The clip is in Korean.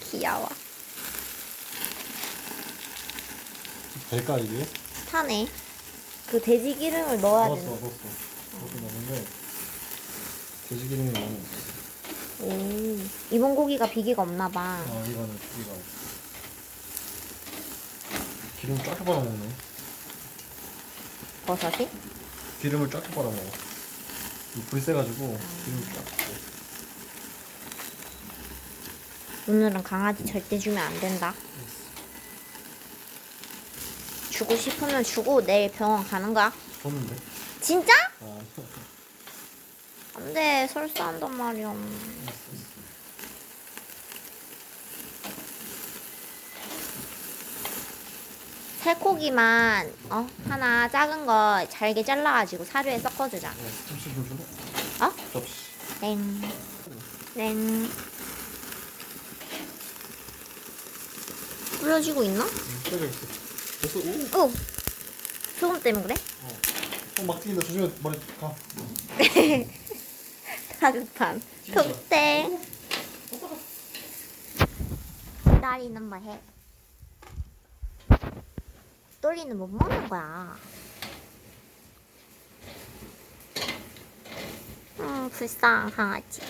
귀여워. 될까 이게? 타네. 그 돼지 기름을 넣어야 넣었어 되는. 넣었어 넣었어 넣었는데 돼지 기름이 많이 없어 오. 이번 고기가 비계가 없나 봐. 아 이거는 고기가 기름 쫙 빨아먹네 버섯이? 기름을 쫙 빨아먹어 이 불이 세가지고 기름을 쫙 빨아. 오늘은 강아지 절대 주면 안 된다. 주고 싶으면 주고 내일 병원 가는 거야. 줬는데 진짜? 아 안 돼. 설사한단 말이야. 살코기만 어 하나 작은 거 잘게 잘라가지고 사료에 섞어주자. 네, 접시 좀 주고 어? 접시 땡. 땡. 뿌려지고 있나? 음, 끓여 있어 됐어 오! 어. 소금 때문에 그래? 어, 막 튀긴다 조심해 머리 가. 진짜. 독대. 딸이는 뭐 해? 또리는 못 먹는 거야. 음, 불쌍한 강아지.